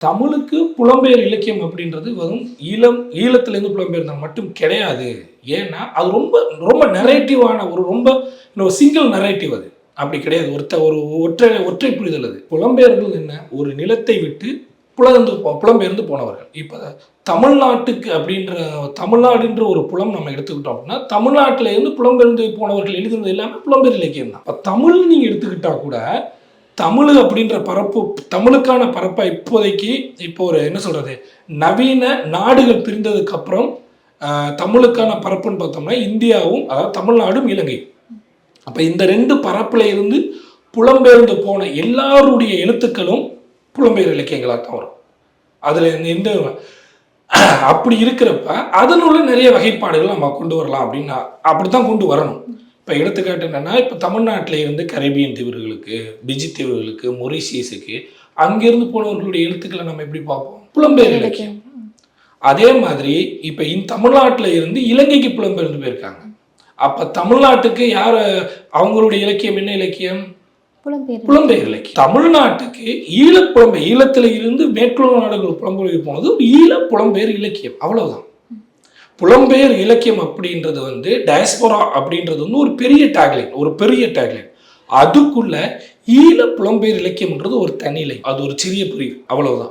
தமிழுக்கு புலம்பெயர் இலக்கியம் அப்படின்றது வெறும் ஈழம் ஈழத்திலேருந்து புலம்பெயர்ந்தால் மட்டும் கிடையாது. ஏன்னா அது ரொம்ப ரொம்ப நெரேட்டிவான ஒரு ரொம்ப சிங்கிள் நெரேட்டிவ் அது. அப்படி கிடையாது. ஒருத்த ஒரு ஒற்றை ஒற்றை புரிதல் அது. புலம்பெயர்கள் என்ன? ஒரு நிலத்தை விட்டு புலந்து போ- புலம்பெயர்ந்து போனவர்கள். இப்போ தமிழ்நாட்டுக்கு அப்படின்ற தமிழ்நாடுன்ற ஒரு புலம் நம்ம எடுத்துக்கிட்டோம் அப்படின்னா தமிழ்நாட்டிலேருந்து புலம்பெயர்ந்து போனவர்கள் எழுதுனது எல்லாமே புலம்பெயர் இலக்கியம் தான். இப்போ தமிழ் நீங்கள் எடுத்துக்கிட்டால் கூட தமிழ் அப்படின்ற பரப்பு தமிழுக்கான பரப்பை இப்போதைக்கு இப்போ ஒரு என்ன சொல்கிறது நவீன நாடுகள் பிரிந்ததுக்கு அப்புறம் தமிழுக்கான பரப்புன்னு பார்த்தோம்னா இந்தியாவும் அதாவது தமிழ்நாடும் இலங்கை. அப்போ இந்த ரெண்டு பரப்பில் இருந்து புலம்பெயர்ந்து போன எல்லாருடைய எழுத்துக்களும் புலம்பெயர் இலக்கியங்களாக தான் வரும். அதில் எந்த அப்படி இருக்கிறப்ப அதனுள்ள நிறைய வகைப்பாடுகள் நம்ம கொண்டு வரலாம் அப்படின்னா அப்படித்தான் கொண்டு வரணும். இப்போ எடுத்துக்காட்டு என்னன்னா இப்போ தமிழ்நாட்டில் இருந்து கரேபியன் தீவுகளுக்கு பிஜி தீவுகளுக்கு மொரிஷியஸுக்கு அங்கிருந்து போனவர்களுடைய எழுத்துக்களை நம்ம எப்படி பார்ப்போம்? புலம்பெயர் இலக்கியம். அதே மாதிரி இப்போ இந்த தமிழ்நாட்டில் இருந்து இலங்கைக்கு புலம்பெயர்ந்து போயிருக்காங்க. அப்போ தமிழ்நாட்டுக்கு யார் அவங்களுடைய இலக்கியம் என்ன இலக்கியம்? புலம்பெயர் இலக்கியம். தமிழ்நாட்டுக்கு ஈழ புலம்பெயர் ஈழத்தில் இருந்து மேற்குலக நாடுகள் புலம்பெயர் போனது ஈழ புலம்பெயர் இலக்கியம். அவ்வளவுதான். புலம்பெயர் இலக்கியம் அப்படின்றது வந்து டயஸ்போரா அப்படின்றது வந்து ஒரு பெரிய டேக்லைன் ஒரு பெரிய டேக்லைன் அதுக்குள்ள ஈழ புலம்பெயர் இலக்கியம்ன்றது ஒரு தனி இலை அது ஒரு சிறிய பிரிவு அவ்வளவுதான்.